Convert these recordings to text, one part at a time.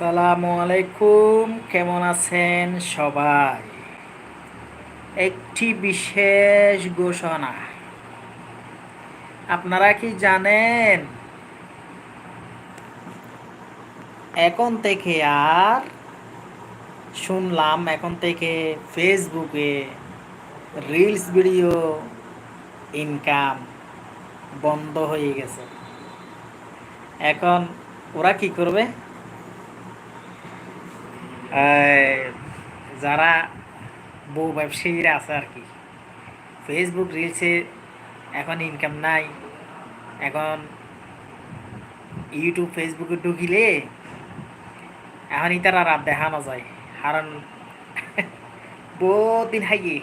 আসসালামু আলাইকুম, কেমন আছেন সবাই? একটি বিশেষ ঘোষণা। আপনারা কি জানেন? এখন থেকে আর শুনলাম, এখন থেকে ফেসবুকে রিলস ভিডিও ইনকাম বন্ধ হয়ে গেছে। এখন ওরা কি করবে? যারা বউ ব্যবসায়ীরা আছে আর কি। ফেসবুক রিলসে এখন ইনকাম নাই। এখন ইউটিউব ফেসবুকে ঢুকিলে এখন ইতার আর আর দেখানো যায়। কারণ বহুত দিন হাইয়ে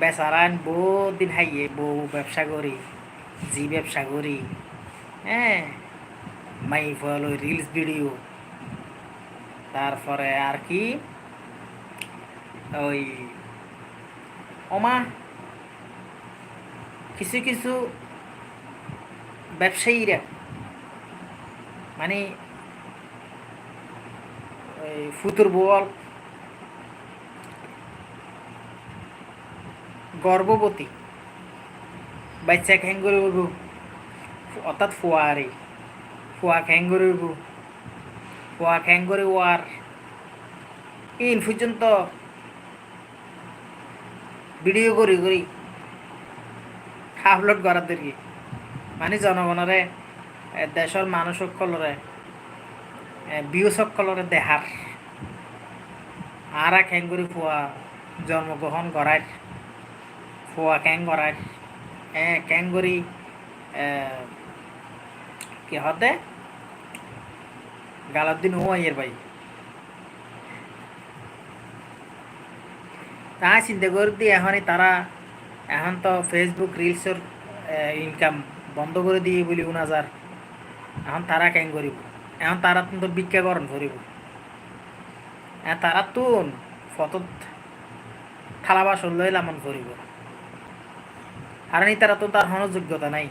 বেচারান বহুত দিন হাইয়ে বউ ব্যবসা করি, জি ব্যবসা করি। হ্যাঁ মাই ফলো রিলস ভিডিও তারপরে আর কি? ওই ওমা, কিছু কিছু ব্যবসায়ীরা মানে ওই ফুতুর বল গর্ভবতী, বাচ্চা খ্যাং করে অর্থাৎ ফোয়ারে, ফোয়া খ্যাং করে ফোয়া খ্যাং করে ওয়ার। ইন পর্যন্ত ভিডিও করি করি। আপলোড করার দিকে মানে জনগণরে দেশের মানুষ সকলরে বিউ সকলরে দেহার আর খ্যাং করে ফোয়া জন্মগ্রহণ করার। ফোয়া খ্যাং করার। হ্যাঁ করি কি হতে? গালার দিন হুমাইয়ের ভাই। তা চিন্তা করে দিয়ে এখনই তারা, এখন তো ফেসবুক রিলসের ইনকাম বন্ধ করে দিয়ে বলি উনাজার এখন তারা কেন করিব? এখন তারা তো বিজ্ঞাকরণ করিব। তারা তুন ফটো থালা বাসন লইল এমন করিব। আর তারা তো তার কোনো যোগ্যতা নাই।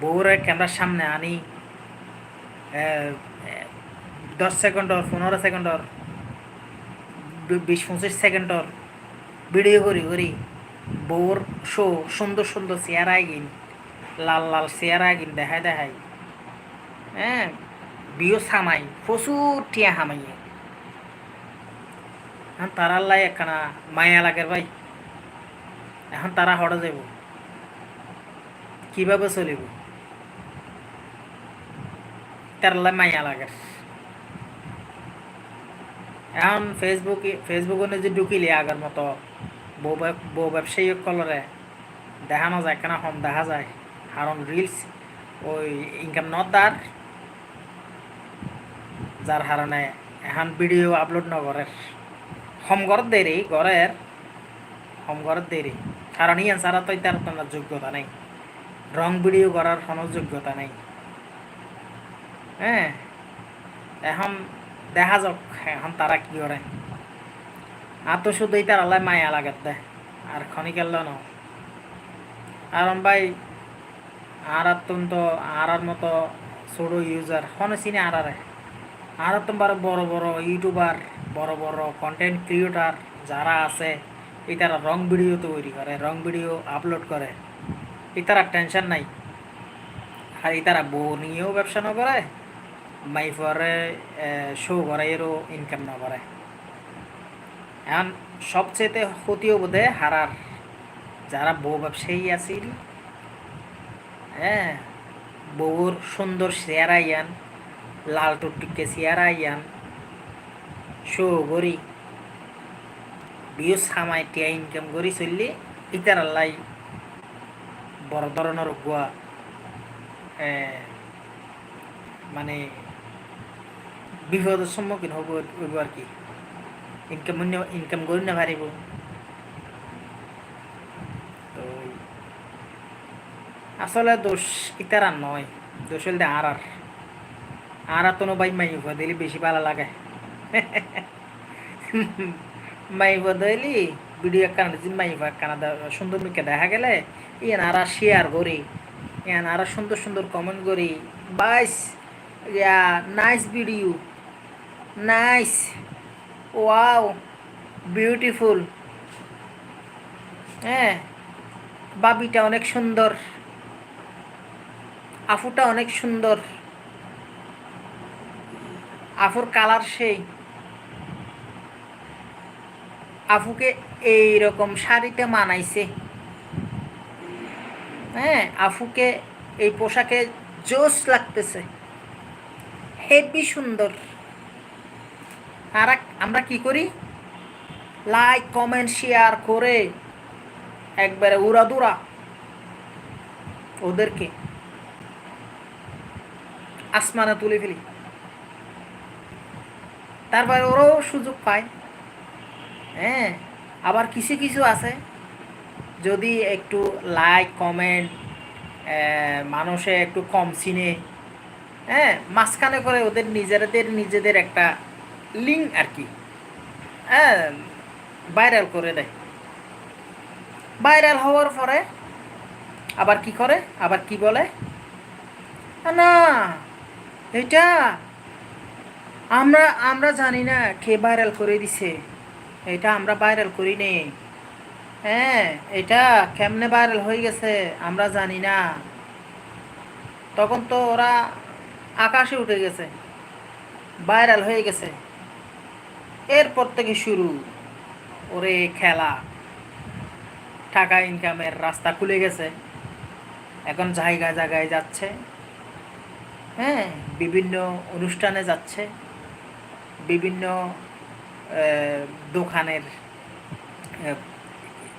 বউরে ক্যামেরার সামনে আনি দশ সেকেন্ডর পনেরো সেকেন্ডর বিশ, পঁচিশ সেকেন্ডর ভিডিও করি করি বউর শো সুন্দর সুন্দর চেয়ার আইগিন, লাল লাল চেয়ার আইগিন দেখাই দেখাই হ্যাঁ বিও সামাই প্রচুর টিয়া হামাইয়ে এখন তারার লাই একখানা মায়া লাগের ভাই। এখন তারা হড়ে যাব। কীভাবে চলিব? তার লাই মায়া লাগের এখন ফেসবুক ফেসবুকে যে ঢুকিলে আগের মতো, বউ বউ ব্যবসায়ী কলরে দেখানো যায়, কেন কম দেখা যায়। কারণ রিলস ওই ইনকাম নট দার যার কারণে এখন ভিডিও আপলোড নগরের হম ঘরত দেরি, ঘরের হম ঘরত দেরি। কারণ ইয়ান সারা তো তার যোগ্যতা নেই। রং ভিডিও করার কোনো যোগ্যতা নেই। হ্যাঁ এখন দেখা যাক এখন তারা কি করে আর তো শুধু তার আল্লাহ মায়া লাগাত দেয় আর ক্ষণিকের ন কারণ ভাই আর আর তুমি তো আর আর মতো ছোট ইউজার কোনো চিনি আর আরে আর আর তোমার বড় বড় ইউটিউবার বড় বড় কন্টেন্ট ক্রিয়েটার যারা আছে এই তারা রং ভিডিও তৈরি করে রং ভিডিও আপলোড করে এই তারা টেনশন নাই। আর এই তারা বউ নিয়েও ব্যবসা ন করে মাইফরে শো করে এরও ইনকাম না করে এখন সবচেয়ে ক্ষতিও বোধে হারার। যারা বউ ব্যবসায়ী আছিল হ্যাঁ বউর সুন্দর চেয়ার আইয়ান লাল টুকটুকে চেয়ার আইয়ান শো করি। বিও সামাই টিয়া ইনকাম করি চললি ইতার আল্লাই বড় ধরনের গুয়া মানে বিপদের সম্মুখীন হব হইব আর কি। ইনকাম ইনকাম করি না পারিব তো আসলে দোষ ইতার নয়, দোষ হলে আর আর। আর তো বাই মাই দিলে বেশি ভালো লাগে। মাই দিলি ভিডিও যে মাই কানা সুন্দর মুখে দেখা গেলে, ইয়ান আর শেয়ার করি, ইয়ান আর সুন্দর সুন্দর কমেন্ট করি। বাইস yeah nice video nice. Wow. Beautiful হ্যাঁ বাবিটা অনেক সুন্দর। আফুটা অনেক সুন্দর। আফুর কালার সেই। আফুকে এই রকম শাড়িতে মানাইছে। হ্যাঁ আফুকে এই পোশাকে জোস লাগতেছে। হেভি সুন্দর। আর আমরা কি করি? লাইক কমেন্ট শেয়ার করে একবারে উড়াদুরা ওদেরকে আসমানে তুলে ফেলি। তারপরে ওরাও সুযোগ পায়। হ্যাঁ আবার কিছু কিছু আছে। যদি একটু লাইক কমেন্ট মানুষে একটু কম চিনে হ্যাঁ মাঝখানে করে ওদের নিজেদের নিজেদের একটা লিঙ্ক আর কি। হ্যাঁ ভাইরাল করে দেয়। ভাইরাল হওয়ার পরে আবার কি করে? আবার কি বলে? না, এটা আমরা আমরা জানি না কে ভাইরাল করে দিছে। এটা আমরা ভাইরাল করি নি। হ্যাঁ এটা কেমনে ভাইরাল হয়ে গেছে আমরা জানি না। তখন তো ওরা আকাশে উঠে গেছে। ভাইরাল হয়ে গেছে। এরপর থেকে শুরু। ওরে খেলা। টাকা ইনকামের রাস্তা খুলে গেছে। এখন জায়গায় জায়গায় যাচ্ছে। হ্যাঁ বিভিন্ন অনুষ্ঠানে যাচ্ছে। বিভিন্ন দোকানের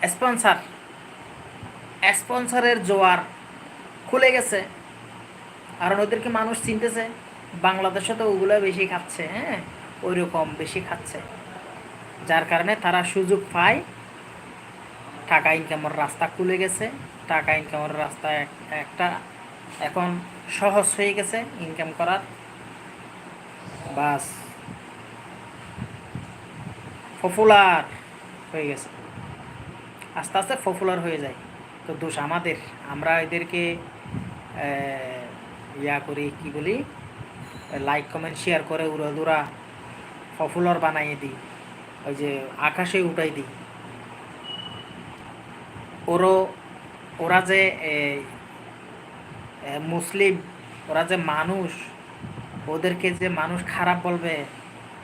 স্পন্সার স্পন্সারের জোয়ার খুলে গেছে। আর ওদেরকে মানুষ চিনতেছে, বাংলাদেশে তো ওগুলো বেশি খাচ্ছে হ্যাঁ। ওই রকম বেশি খাচ্ছে। যার কারণে তারা সুযোগ পায়, টাকা ইনকামের রাস্তা খুলে গেছে। টাকা ইনকামের রাস্তা একটা এখন সহজ হয়ে গেছে ইনকাম করার। বাস পপুলার হয়ে গেছে। আস্তে আস্তে পপুলার হয়ে যায়। তো দোষ আমাদের। আমরা এদেরকে ইয়া করি, কি বলি লাইক কমেন্ট শেয়ার করে উড়াদুরা পপুলার বানাইয়ে দিই, ওই যে আকাশে উঠাই দিই। ওরও, ওরা যে মুসলিম, ওরা যে মানুষ, ওদেরকে যে মানুষ খারাপ বলবে,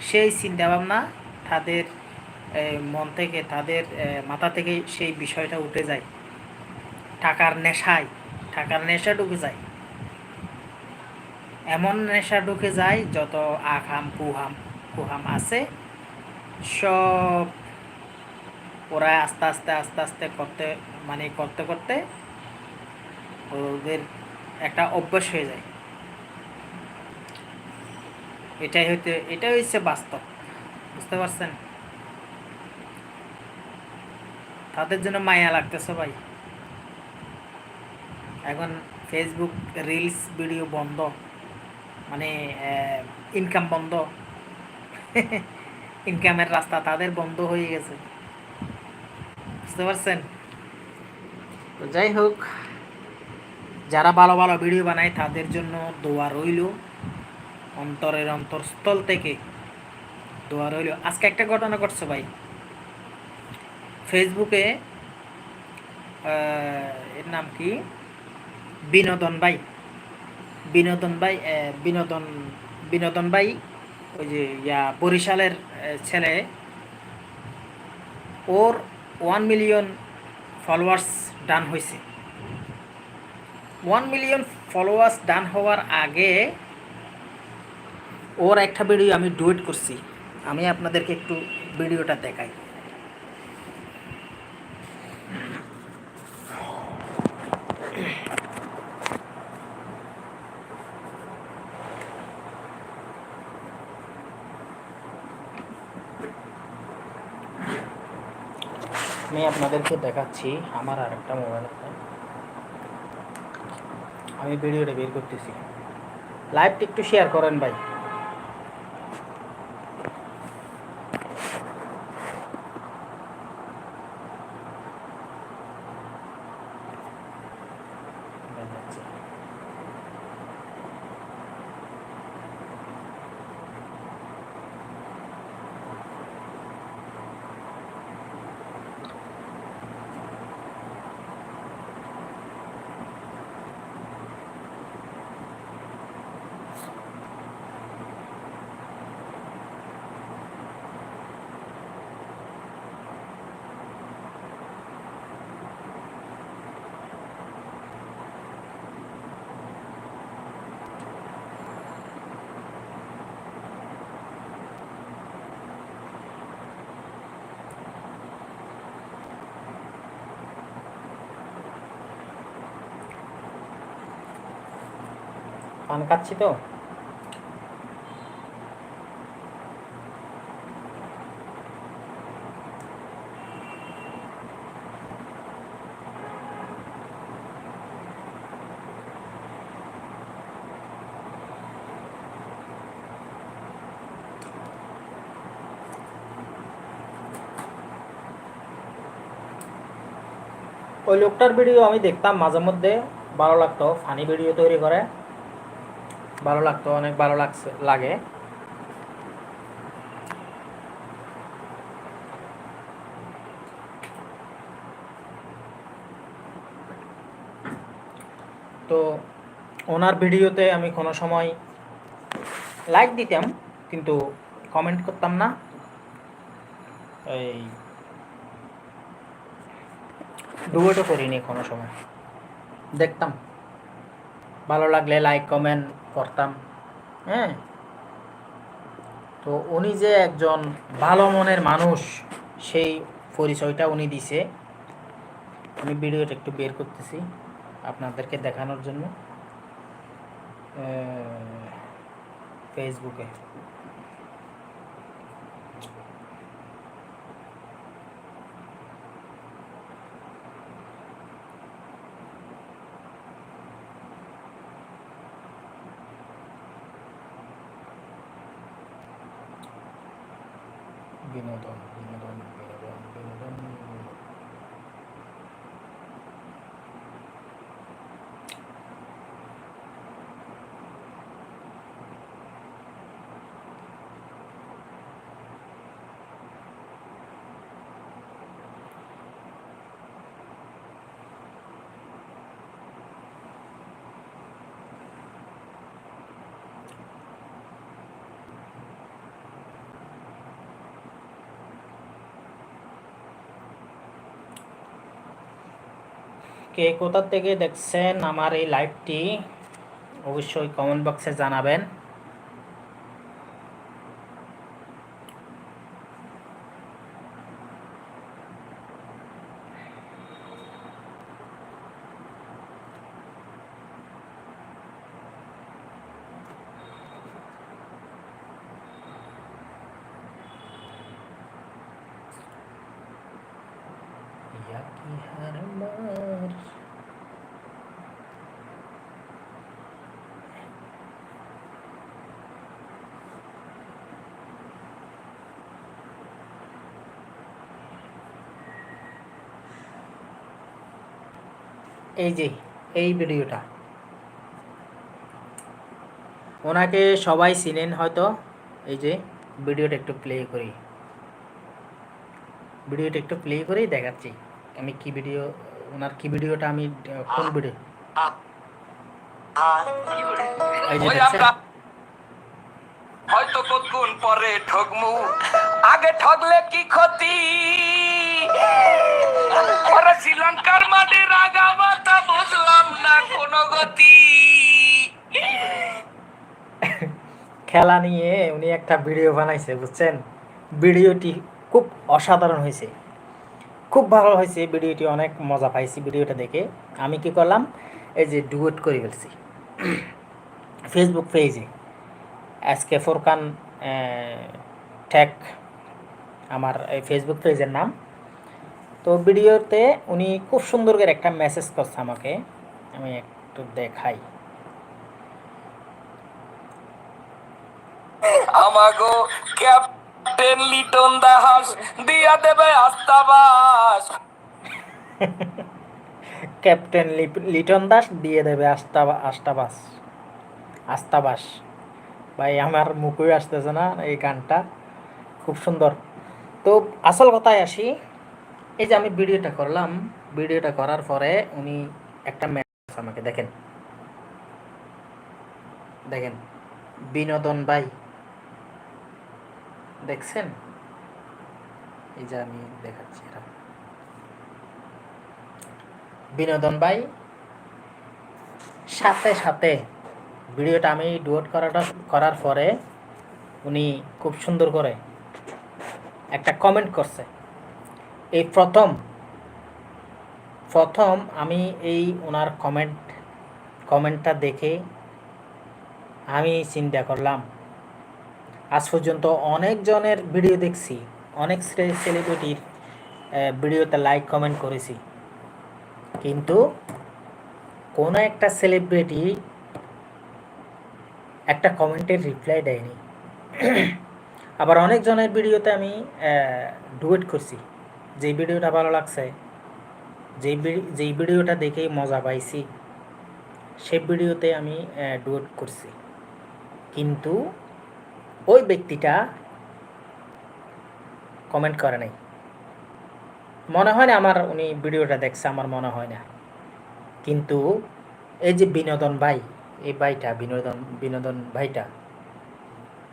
সেই চিন্তা ভাবনা তাদের মন থেকে, তাদের মাথা থেকে সেই বিষয়টা উঠে যায়। টাকার নেশায়, টাকার নেশা ঢুকে যায়। এমন নেশা ঢুকে যায় যত আখাম কুহাম কুহাম আছে। সব ওরা আস্তে আস্তে আস্তে আস্তে করতে মানে করতে করতে ওদের একটা অভ্যাস হয়ে যায়। এটাই হইতে, এটাই হচ্ছে বাস্তব। বুঝতে পারছেন? তাদের জন্য মায়া লাগতেছে ভাই। এখন ফেসবুক রিলস ভিডিও বন্ধ মানে ইনকাম বন্ধ। ইনকামের রাস্তা, তাদের বন্ধ হয়ে গেছে। বুঝতে পারছেন? তো যাই হোক, যারা ভালো ভালো ভিডিও বানায়, তাদের জন্য দোয়া রইল। অন্তরের অন্তরস্থল থেকে দোয়া রইল। আজকে একটা ঘটনা ঘটছে ভাই। ফেসবুকে এর নাম কি? বিনোদন ভাই। বিনোদন ভাই বিনোদন বিনোদন ভাই ওই যে, ইয়া, বরিশালের ছেলে, ওর ওয়ান মিলিয়ন ফলোয়ার্স ডান হয়েছে ওয়ান মিলিয়ন ফলোয়ার্স ডান হওয়ার আগে ওর একটা ভিডিও আমি ডুয়েট করছি। আমি আপনাদেরকে একটু ভিডিওটা দেখাই আমি আপনাদেরকে দেখাচ্ছি আমার আর একটা মোবাইল আছে। আমি ভিডিওটা বের করতেছি। লাইভটা একটু শেয়ার করেন ভাই। দেখাচ্ছি। পান খাচ্ছি তো। ওই লোকটার ভিডিও আমি দেখতাম মাঝে মধ্যে ভালো লাগতো ফানি ভিডিও তৈরি করে। ভালো লাগতো, অনেক ভালো লাগছে, লাগে। তো ওনার ভিডিওতে আমি কোনো সময় লাইক দিতাম, কিন্তু কমেন্ট করতাম না। এই ডুয়েটও করিনি কোনো সময়। দেখতাম। ভালো লাগলে লাইক কমেন্ট করতাম হ্যাঁ? তো উনি যে একজন ভালো মনের মানুষ, সেই পরিচয়টা উনি দিছে। আমি ভিডিওটা একটু বের করতেছি আপনাদেরকে দেখানোর জন্য। ফেসবুকে বিনোদন বিনোদন বিনোদন বিনোদন কে কোথা থেকে দেখছেন আমার এই লাইভটি অবশ্যই কমেন্ট বক্সে জানাবেন। এই যে, এই ভিডিওটা। ওনাকে সবাই চিনেন হয়তো, এই যে, ভিডিওটা একটু প্লে করি। ভিডিওটা একটু প্লে করেই দেখাচ্ছি। আমি কি ভিডিও ওনার কি ভিডিওটা আমি কোন ভিডিও হয়তো কতক্ষণ পরে ঠকমু আগে ঠকলে কি ক্ষতি? ওরা শ্রীলঙ্কার মাঠে রাগা মাথা বুঝলাম না কোনো গতি। খেলা নিয়ে উনি একটা ভিডিও বানাইছে বুঝছেন? ভিডিওটি খুব অসাধারণ হয়েছে। খুব ভালো হয়েছে ভিডিওটি, অনেক মজা পাইছি ভিডিওটা দেখে। আমি কি করলাম, এই যে ডুয়েট করে ফেলছি। ফেসবুক পেজে আজকে ফোরকান ঠেক, আমার এই ফেসবুক পেজের নাম। তো ভিডিওতে উনি খুব সুন্দর করে একটা মেসেজ করছে আমাকে। আমি একটু দেখাই। আমাগো ক্যাপ্টেন লিটন দাস, দিয়া দেবে আস্তাবাস ক্যাপ্টেন লিটন দাস দিয়ে দেবে আস্তা আস্তাবাস। আস্তাবাস। ভাই, আমার মুখই আসতেছে না এই গানটা। খুব সুন্দর। তো আসল কথায় আসি, এই যে আমি ভিডিওটা করলাম, ভিডিওটা করার পরে উনি একটা মেসেজ আমাকে, দেখেন। দেখেন, বিনোদন ভাই। দেখছেন? এই যে আমি দেখাচ্ছি এটা বিনোদন ভাই। সাথে সাথে ভিডিওটা আমি ডুয়েট করাটা, করার পরে উনি খুব সুন্দর করে একটা কমেন্ট করছে। এই প্রথম প্রথম আমি এই ওনার কমেন্ট কমেন্টটা দেখে আমি চিন্তা করলাম, আজ পর্যন্ত অনেকজনের ভিডিও দেখছি, অনেক সেলিব্রিটির ভিডিওতে লাইক কমেন্ট করেছি। কিন্তু কোনো একটা সেলিব্রিটি একটা কমেন্টের রিপ্লাই দেয়নি। আবার অনেকজনের ভিডিওতে আমি ডুয়েট করছি। যেই ভিডিওটা ভালো লাগছে, যেই যেই ভিডিওটা দেখেই মজা পাইছি সেই ভিডিওতে আমি ডুয়েট করছি। কিন্তু ওই ব্যক্তিটা কমেন্ট করে নাই। মনে হয় না আমার উনি ভিডিওটা দেখছে আমার মনে হয় না। কিন্তু এই যে বিনোদন ভাই এই ভাইটা বিনোদন বিনোদন ভাইটা।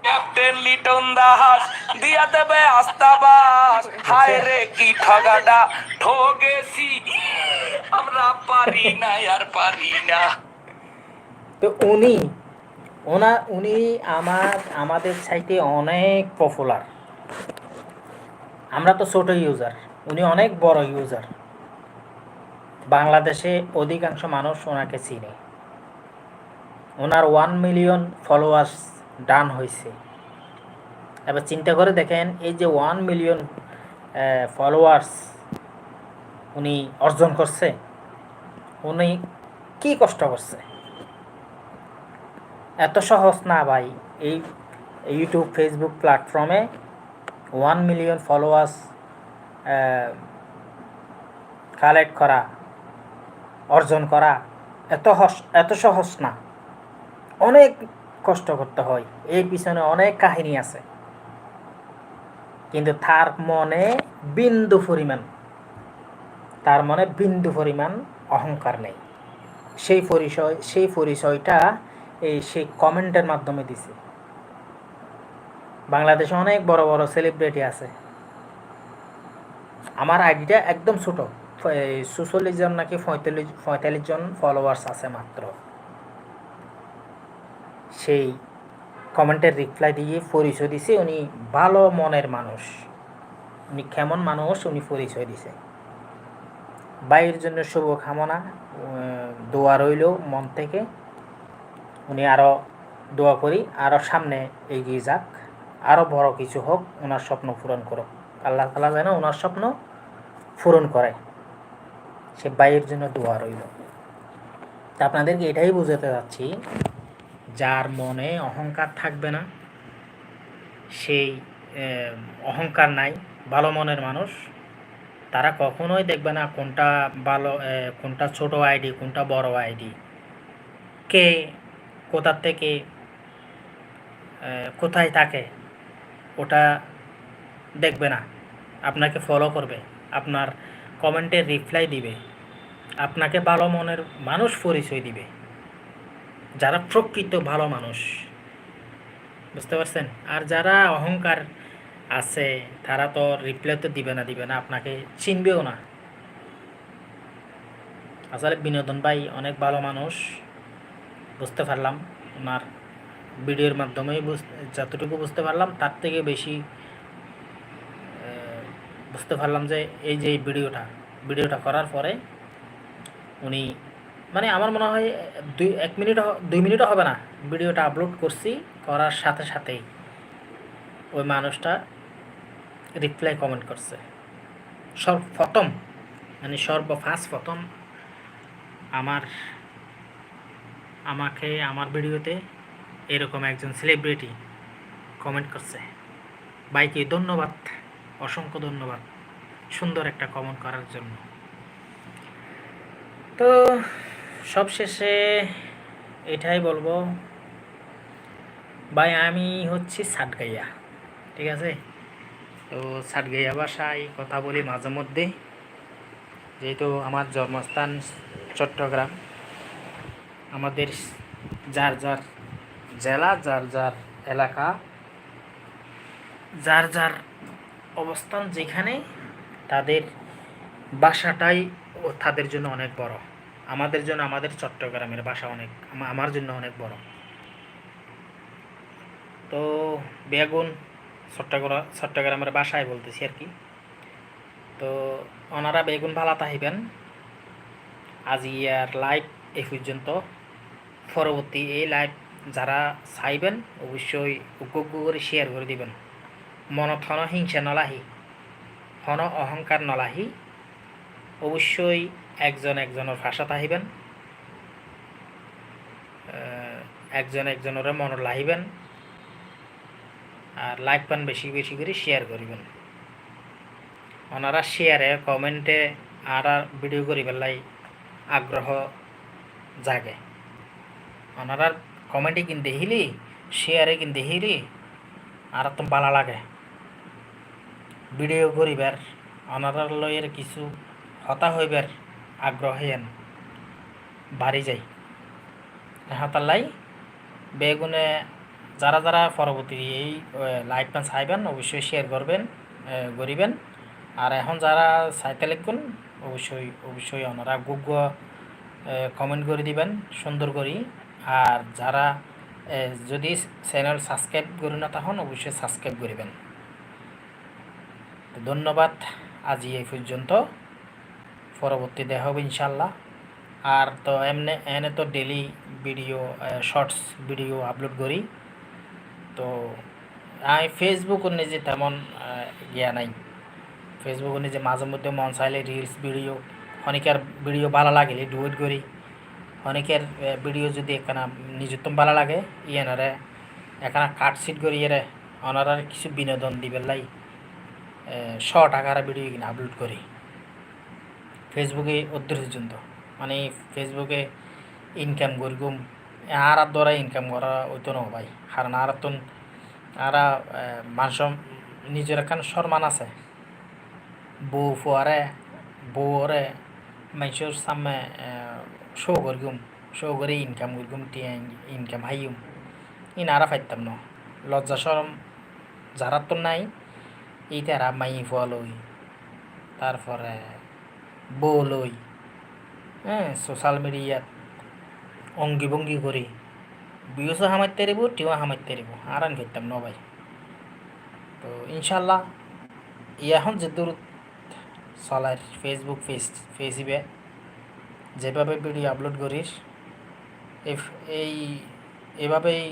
ক্যাপ্টেন লিটন দাস দিয়া দেবে আস্তাবাস। হায় রে কি ঠগাটা ঠগেছি। আমরা পারি না আর পারি না। তো উনি ওনা উনি আমার আমাদের সাইটে অনেক পপুলার আমরা তো ছোট ইউজার উনি অনেক বড় ইউজার বাংলাদেশে অধিকাংশ মানুষ ওনাকে চিনে। ওনার ওয়ান মিলিয়ন ফলোয়ার্স ডান হয়েছে এবার চিন্তা করে দেখেন, এই যে ওয়ান মিলিয়ন ফলোয়ার্স উনি অর্জন করছে, উনি কি কষ্ট করছে? এত সহজ না ভাই, এই ইউটিউব ফেসবুক প্ল্যাটফর্মে ওয়ান মিলিয়ন ফলোয়ার্স কালেক্ট করা, অর্জন করা, এত এত সহজ না। অনেক কষ্ট করতে হয়। এর পিছনে অনেক কাহিনী আছে। কিন্তু তার মনে বিন্দু পরিমাণ, তার মনে বিন্দু পরিমাণ অহংকার নেই। সেই পরিচয়, সেই পরিচয়টা এই সেই কমেন্টের মাধ্যমে দিছে। বাংলাদেশে অনেক বড় বড় সেলিব্রিটি আছে। আমার আইডিটা একদম ছোট। সুচল্লিশ জন নাকি পঁয়তাল্লিশ পঁয়তাল্লিশ জন ফলোয়ার্স আছে মাত্র। সেই কমেন্টের রিপ্লাই দিয়ে পরিচয় দিছে, উনি ভালো মনের মানুষ। উনি কেমন মানুষ, উনি পরিচয় দিছে। বাইরের জন্য শুভকামনা দোয়া রইল মন থেকে। উনি আরও দোয়া করি আরও সামনে এগিয়ে যাক। আরও বড় কিছু হোক ওনার স্বপ্ন পূরণ করুক। আল্লাহ তালা যেন ওনার স্বপ্ন পূরণ করে। সে বাইয়ের জন্য দোয়া রইল। তা আপনাদেরকে এটাই বোঝাতে যাচ্ছি যার মনে অহংকার থাকবে না, সেই অহংকার নাই, ভালো মনের মানুষ, তারা কখনোই দেখবে না কোনটা ভালো কোনটা ছোট আইডি, কোনটা বড় আইডি। কে কোথার থেকে কোথায় থাকে, ওটা দেখবে না। আপনাকে ফলো করবে। আপনার কমেন্টে রিপ্লাই দিবে। আপনাকে ভালো মনের মানুষ পরিচয় দিবে। যারা প্রকৃত ভালো মানুষ। বুঝতে পারছেন? আর যারা অহংকার আছে, তারা তো রিপ্লাই তো দিবে না দিবে না। আপনাকে চিনবেও না। আসলে বিনোদন ভাই অনেক ভালো মানুষ। বুঝতে পারলাম। ওনার ভিডিওর মাধ্যমেই যতটুকু বুঝতে পারলাম, তার থেকে বেশি বুঝতে পারলাম যে এই যে ভিডিওটা ভিডিওটা করার পরে উনি মানে আমার মনে হয় দুই, এক মিনিট দুই মিনিটও হবে না, ভিডিওটা আপলোড করছি, করার সাথে সাথেই ওই মানুষটা রিপ্লাই কমেন্ট করছে। সর্বপ্রথম মানে সর্বফার্স্ট প্রথম আমার, আমাকে আমার ভিডিওতে এরকম একজন সেলিব্রিটি কমেন্ট করছে। বাইকে ধন্যবাদ। অসংখ্য ধন্যবাদ সুন্দর একটা কমেন্ট করার জন্য। তো সবশেষে এটাই বলব, ভাই আমি হচ্ছি সাটগাইয়া ঠিক আছে? তো সাটগাইয়া ভাষায় কথা বলি মাঝে মধ্যে, যেহেতু আমার জন্মস্থান চট্টগ্রাম। আমাদের যার যার জেলা, যার যার এলাকা, যার যার অবস্থান যেখানে তাদের বাসাটাই তাদের জন্য অনেক বড়। আমাদের জন্য আমাদের চট্টগ্রামের বাসা অনেক আমার জন্য অনেক বড়। তো বেগুন চট্টগ্রাম চট্টগ্রামের বাসায় বলতেছি আর কি। তো ওনারা বেগুন ভালা তাহিবেন আজ ইয়ার লাইভ এই পর্যন্ত। পরবর্তী এই লাইভ যারা চাইবেন, অবশ্যই উপভোগ করে শেয়ার করে দিবেন। মনত হন হিংসা নলাহি হন অহংকার নলাহি। অবশ্যই একজন একজনের ভাষা আহ, একজন একজনের মন লাহিবেন আর লাইক পান বেশি বেশি করে শেয়ার করিবেন। ওনারা শেয়ারে কমেন্টে আর ভিডিও করিবার লাই আগ্রহ জাগে। ওনারা কমেন্টে কিন দেখিলি শেয়ারে কিন দেখিলি আর তো ভালো লাগে। ভিডিও করিবার ওনারা লয়ের কিছু হতা হইবার আগ্রহ হেন বাড়ি যায় হাতার বেগুনে যারা যারা পরবর্তী এই লাইভ পান চাইবেন অবশ্যই শেয়ার করবেন করিবেন। আর এখন যারা চাইতে লিখবেন অবশ্যই অবশ্যই ওনারা গুগ কমেন্ট করে দিবেন, সুন্দর করি। আর যারা যদি চ্যানেল সাবস্ক্রাইব করি না তখন অবশ্যই সাবস্ক্রাইব করিবেন। ধন্যবাদ। আজি এই পর্যন্ত। পরবর্তী দেখা হবে ইনশাল্লাহ আর তো এমনি, এনে তো daily video shorts video upload করি। তো আমি ফেসবুক নিজে তেমন গিয়া নাই। ফেসবুক নিজে মাঝে মধ্যে মন চাইলে রিলস ভিডিও অনেকের ভিডিও ভালো লাগিলে ডুয়েট করি। অনেকের ভিডিও যদি এখানে নিজের তো ভালো লাগে, ইয়েনারে এখানে কাটশিট করি, এরে ওনারা কিছু বিনোদন দিবে লাই। শর্ট আকারে ভিডিও কিনে আপলোড করি। ফেসবুকে অদূর পর্যন্ত মানে ফেসবুকে ইনকাম করিগুম আর আর দ্বারা ইনকাম করা হইতো না ভাই। কারণ আর তো আর মানুষ নিজের এখন সম্মান আছে। বউ ফুয়ারে বউরে মানুষের সামনে শো করিগুম শো করে ইনকাম করিগুম টিয়া ইনকাম হাইম ইন আরা পাইতাম না। লজ্জা সরম যারা তো নাই। ইতারা মাই ফুয়া লই তারপরে বউ লই হ্যাঁ সোশ্যাল মিডিয়াত অঙ্গি ভঙ্গি করি। বিউসও হামাইতে পারিব টিও হামাইতে পারিব আর আন করতাম ন ভাই। তো ইনশাল্লাহ এখন যে দূর চলার ফেসবুক ফেস ফেসিবে যেভাবে ভিডিও আপলোড করিস এই, এভাবেই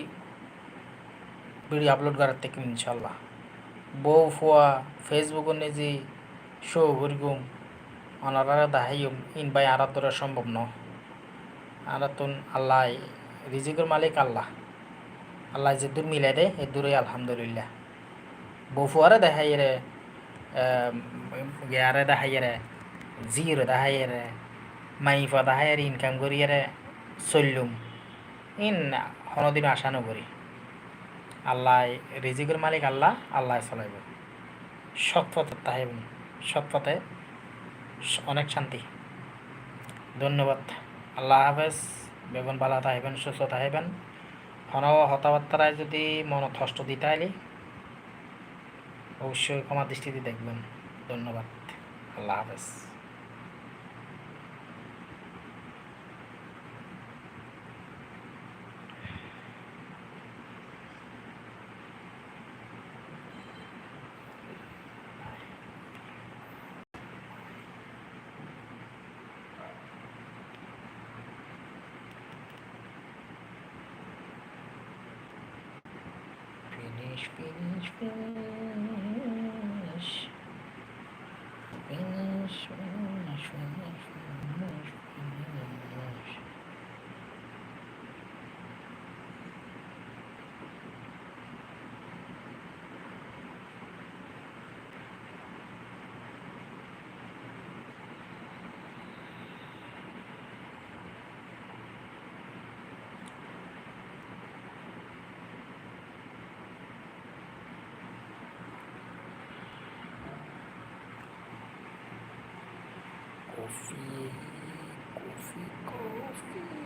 ভিডিও আপলোড করার থেকে ইনশাল্লাহ বউ ফুয়া ফেসবুকে নিজে শো করিগুম ওনারা দাহাইম ইন বাই আর তোরা সম্ভব ন আর তুন আল্লাহ, রিজিকের মালিক আল্লাহ। আল্লাহ যে দূর মিলাই দে এ দূরে আলহামদুলিল্লাহ। বফুয়ারে দেখাই রে গেয়ারে দেখাই রে জিরে দেখাই রে মাইফা দেখাই ইনকাম করি রে চললুম। ইন কোনোদিন আশা নকরি। আল্লাহ রিজিকের মালিক আল্লাহ আল্লাহ চলাইব। সৎ পথে তাহেব সৎ অনেক শান্তি। ধন্যবাদ। আল্লাহ হাফেজ। বেগুন বালা থাকবেন সুস্থ থাকবেন হন হতাবার্তারায় যদি মনত কষ্ট দিতে আইলি অবশ্যই ক্ষমা দৃষ্টিতে দেখবেন। ধন্যবাদ। আল্লাহ হাফেজ। Coffee, coffee, coffee.